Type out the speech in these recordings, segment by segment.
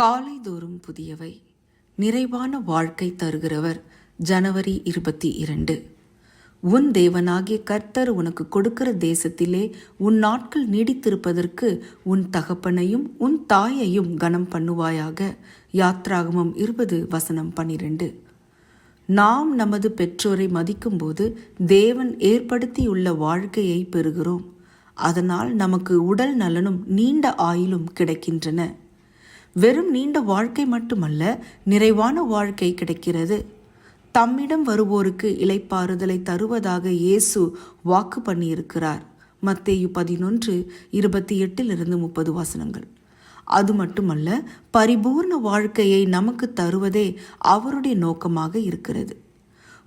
காலை தோறும் புதியவை நிறைவான வாழ்க்கை தருகிறவர் ஜனவரி இருபத்தி இரண்டு. உன் தேவனாகிய கர்த்தர் உனக்கு கொடுக்கிற தேசத்திலே உன் நாட்கள் நீடித்திருப்பதற்கு உன் தகப்பனையும் உன் தாயையும் கனம் பண்ணுவாயாக. யாத்ராகமம் இருபது வசனம் பன்னிரண்டு. நாம் நமது பெற்றோரை மதிக்கும்போது தேவன் ஏற்படுத்தியுள்ள வாழ்க்கையை பெறுகிறோம். அதனால் நமக்கு உடல் நலனும் நீண்ட ஆயுளும் கிடைக்கின்றன. வெறும் நீண்ட வாழ்க்கை மட்டுமல்ல நிறைவான வாழ்க்கை கிடைக்கிறது. தம்மிடம் வருவோருக்கு இளைப்பாறுதலை தருவதாக இயேசு வாக்கு பண்ணியிருக்கிறார். மத்தேயு பதினொன்று இருபத்தி எட்டிலிருந்து முப்பது வசனங்கள். அது மட்டுமல்ல பரிபூர்ண வாழ்க்கையை நமக்கு தருவதே அவருடைய நோக்கமாக இருக்கிறது.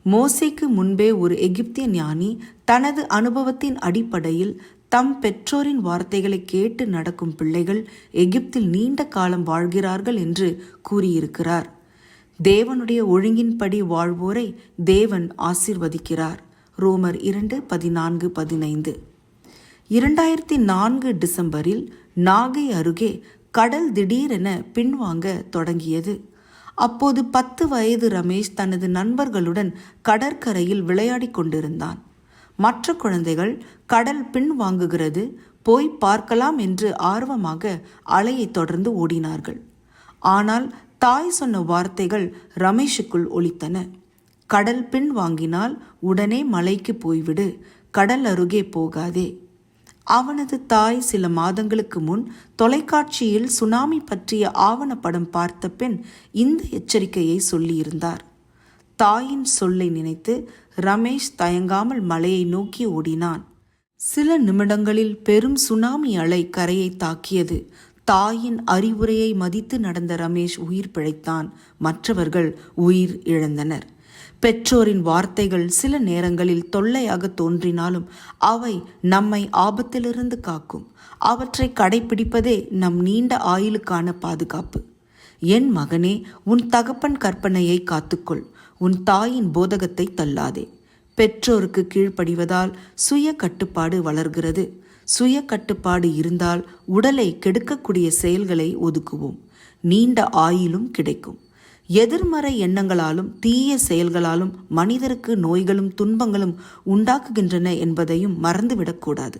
மோசைக்கு முன்பே ஒரு எகிப்திய ஞானி தனது அனுபவத்தின் அடிப்படையில் தம் பெற்றோரின் வார்த்தைகளை கேட்டு நடக்கும் பிள்ளைகள் எகிப்தில் நீண்ட காலம் வாழ்கிறார்கள் என்று கூறியிருக்கிறார். தேவனுடைய ஒழுங்கின்படி வாழ்வோரை தேவன் ஆசிர்வதிக்கிறார். ரோமர் இரண்டு பதினான்கு பதினைந்து. இரண்டாயிரத்தி நான்கு டிசம்பரில் நாகை அருகே கடல் திடீரென பின்வாங்க தொடங்கியது. அப்போது பத்து வயது ரமேஷ் தனது நண்பர்களுடன் கடற்கரையில் விளையாடிக் கொண்டிருந்தான். மற்ற குழந்தைகள் கடல் பின் வாங்குகிறது போய் பார்க்கலாம் என்று ஆர்வமாக அலையை தொடர்ந்து ஓடினார்கள். ஆனால் தாய் சொன்ன வார்த்தைகள் ரமேஷுக்குள் ஒலித்தன. கடல் பின் வாங்கினால் உடனே மலைக்கு போய்விடு கடல் அருகே போகாதே. அவனது தாய் சில மாதங்களுக்கு முன் தொலைக்காட்சியில் சுனாமி பற்றிய ஆவணப்படம் பார்த்த பின் இந்த எச்சரிக்கையை சொல்லியிருந்தார். தாயின் சொல்லை நினைத்து ரமேஷ் தயங்காமல் மலையை நோக்கி ஓடினான். சில நிமிடங்களில் பெரும் சுனாமி அலை கரையை தாக்கியது. தாயின் அறிவுரையை மதித்து நடந்த ரமேஷ் உயிர் பிழைத்தான். மற்றவர்கள் உயிர் இழந்தனர். பெற்றோரின் வார்த்தைகள் சில நேரங்களில் தொல்லையாக தோன்றினாலும் அவை நம்மை ஆபத்திலிருந்து காக்கும். அவற்றை கடைபிடிப்பதே நம் நீண்ட ஆயுளுக்கான பாதுகாப்பு. என் மகனே உன் தகப்பன் கற்பனையை காத்துக்கொள். உன் தாயின் போதகத்தை தள்ளாதே. பெற்றோருக்கு கீழ்ப்படிவதால் சுய கட்டுப்பாடு வளர்கிறது. சுய கட்டுப்பாடு இருந்தால் உடலை கெடுக்கக்கூடிய செயல்களை ஒதுக்குவோம். நீண்ட ஆயிலும் கிடைக்கும். எதிர்மறை எண்ணங்களாலும் தீய செயல்களாலும் மனிதருக்கு நோய்களும் துன்பங்களும் உண்டாக்குகின்றன என்பதையும் மறந்துவிடக்கூடாது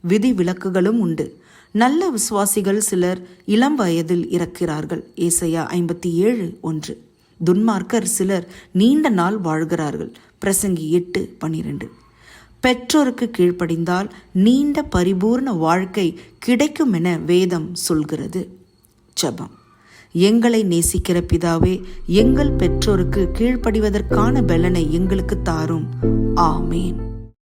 விதி விலக்குகளும் உண்டு. நல்ல விசுவாசிகள் சிலர் இளம் வயதில் இறக்கிறார்கள். ஏசையா ஐம்பத்தி ஏழு ஒன்று. துன்மார்க்கர் சிலர் நீண்ட நாள் வாழ்கிறார்கள். பிரசங்கி எட்டு பனிரெண்டு. பெற்றோருக்கு கீழ்ப்படிந்தால் நீண்ட பரிபூர்ண வாழ்க்கை கிடைக்கும் என வேதம் சொல்கிறது. ஜபம். எங்களை நேசிக்கிற பிதாவே எங்கள் பெற்றோருக்கு கீழ்ப்படிவதற்கான பலனை எங்களுக்கு தாரும். ஆமேன்.